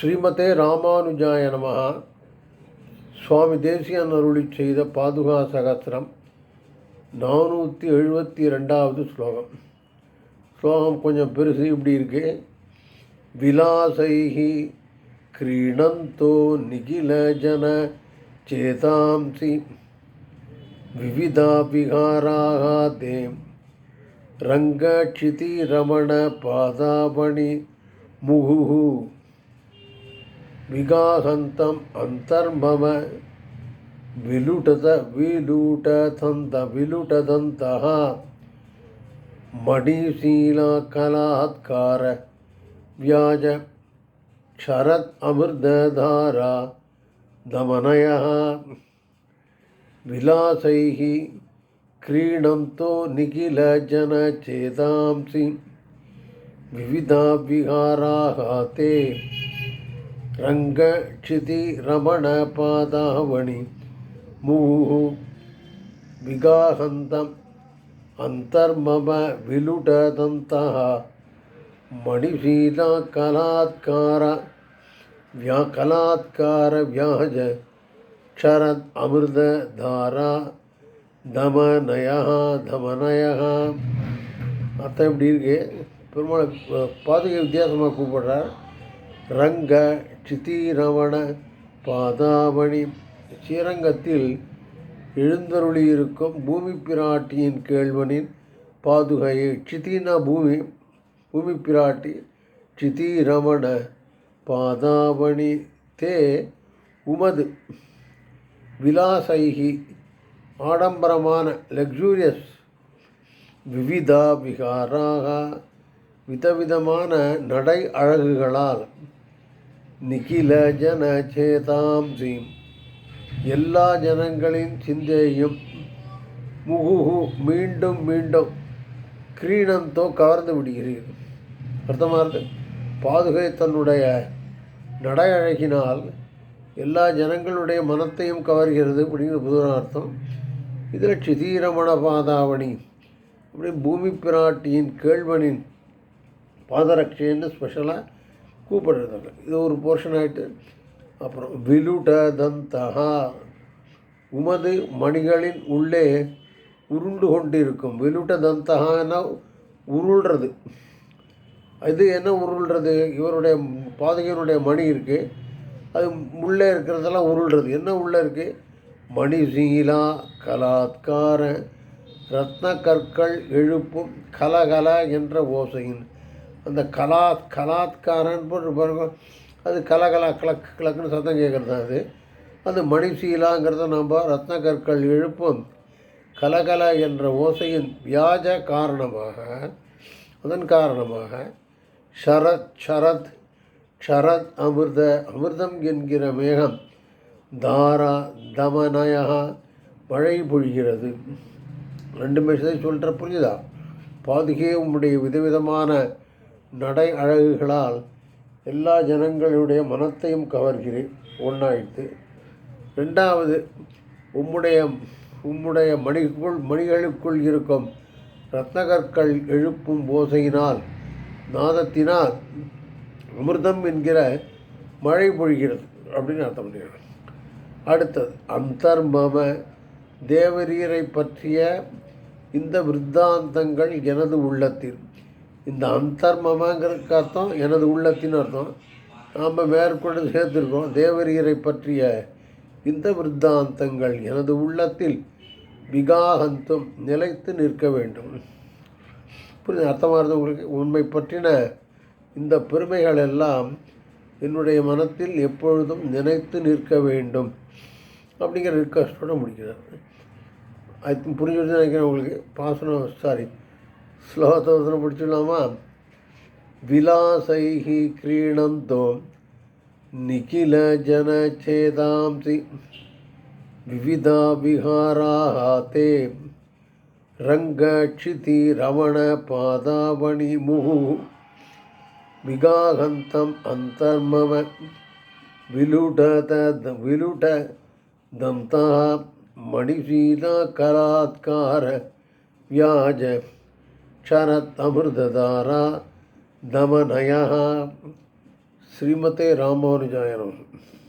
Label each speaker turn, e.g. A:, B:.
A: ஸ்ரீமதே ராமானுஜாய நமக சுவாமி தேசியன் அருளி செய்த பாதுகா சகசிரம் நானூற்றி எழுபத்தி ரெண்டாவது ஸ்லோகம். ஸ்லோகம் கொஞ்சம் பெருசு இப்படி இருக்கு. விலாசைஹி கிரீணந்தோ நிகில ஜன சேதாம்சி விவிதா விகாராக தேம் ரங்கக்ஷிதி ரமண பாதாபணி முகுஹு विगाहन्तम् अन्तर्मम विलुटत विलुटदन्त विलुटदन्तः मणिशीलाकलात्कार व्याज क्षरत् अमृतधारा दमनयः विलासैः क्रीडन्तो निखिलजनचेतांसि विविधा विहाराः ते रङ्गक्षिति रमणपादावणि मुहुः विगाहन्तम् अन्तर्मम विलुटदन्तः मणिशीलकलात्कार व्या कलात्कारव्याज क्षरत् अमृतधारा தமநயா தமநயா அர்த்தம் இப்படி இருக்கு பெருமாள் பாதுகை வித்தியாசமாக கூப்பிடுறார் ரங்க சிதீரவண பாதாமணி ஸ்ரீரங்கத்தில் எழுந்தருளியிருக்கும் பூமி பிராட்டியின் கேழ்வனின் பாதுகையை சிதீனா பூமி பூமி பிராட்டி சிதீரமண பாதாமணி தே உமது விலாசைகி ஆடம்பரமான லக்ஸூரியஸ் விவிதா விகாராக விதவிதமான நடை அழகுகளால் நிகில ஜன சேதாம்சிம் எல்லா ஜனங்களின் சிந்தையும் முகுகு மீண்டும் மீண்டும் கிரீடந்தோ கவர்ந்து விடுகிறீர்கள். அர்த்தமாகிறது பாதுகை தன்னுடைய நடை அழகினால் எல்லா ஜனங்களுடைய மனத்தையும் கவர்கிறது அப்படிங்கிற புதனார்த்தம் இதில் சிதீரமண பாதாவணி அப்படி பூமி பிராட்டியின் கேழ்வனின் பாதரட்சைன்னு ஸ்பெஷலாக கூப்பிடுறதாங்க இது ஒரு போர்ஷன் ஆகிட்டு அப்புறம் விலுட தந்தகா உமது மணிகளின் உள்ளே உருண்டு கொண்டிருக்கும். விலுட்ட தந்தகான்னா உருள்றது. இது என்ன உருள்றது? இவருடைய பாதகையினுடைய மணி இருக்குது அது உள்ளே இருக்கிறதெல்லாம் உருள்றது. என்ன உள்ளே இருக்குது மணிசீலா கலாத்கார ரத்ன கற்கள் எழுப்பும் கலகல என்ற ஓசையின் அந்த கலாத் கலாத்காரன் போட்டு பாருங்க. அது கலகலா கிழக்கு கிழக்குன்னு சத்தம் கேட்குறது அது. அது மணிசீலாங்கிறத நம்ம ரத்ன கற்கள் எழுப்பும். கலகல என்ற ஓசையின் வியாஜ காரணமாக அதன் காரணமாக ஷரத் ஷரத் ஷரத் அமிர்த அமிர்தம் என்கிற மேகம் தாரா தமனயா மழை பொழிகிறது. ரெண்டு மெசேஜ் சொல்கிற புரியுதா பாதுகே உம்முடைய விதவிதமான நடை அழகுகளால் எல்லா ஜனங்களுடைய மனத்தையும் கவர்கிறேன். ஒன்றாயிடுத்து ரெண்டாவது உம்முடைய உம்முடைய மணிக்குள் மணிகளுக்குள் இருக்கும் ரத்னகற்கள் எழுப்பும் ஓசையினால் நாதத்தினால் அமிர்தம் என்கிற மழை பொழிகிறது அப்படின்னு அர்த்தம் பண்ணிடுறேன் அடுத்தது அந்தர்மம தேவரீரை பற்றிய இந்த விருத்தாந்தங்கள் எனது உள்ளத்தில். இந்த அந்தர்மமாங்கிறதுக்கு அர்த்தம் எனது உள்ளத்தின் அர்த்தம். நாம் மேற்கொண்டு சேர்த்துருக்கோம். தேவரியரை பற்றிய இந்த விருத்தாந்தங்கள் எனது உள்ளத்தில் விகாகந்தம் நிலைத்து நிற்க வேண்டும். புரியுது? அர்த்தமாகிறது உங்களுக்கு? உண்மை பற்றின இந்த பெருமைகள் எல்லாம் என்னுடைய மனத்தில் எப்பொழுதும் நினைத்து நிற்க வேண்டும் அப்படிங்கிற ரிக்வஸ்டோடு முடிக்கிறார் அது புரிஞ்சு நினைக்கிறேன் உங்களுக்கு. பாசனம் சாரி ஸ்லோகத்தை வசனம் படிச்சிடலாமா விலாசைஹி கிரீணந்தோ நிகில ஜன சேதாம்சி விவிதா விஹாராக தே ரங்கக்ஷிதி ரமண பாதாவணி முகு விகாகந்தம் அந்தர்மம விலுடத விலுட दन्ता मणिशीलकलात्कार व्याज क्षणदमृतधारा दमनयः श्रीमते रामानुजाय नमः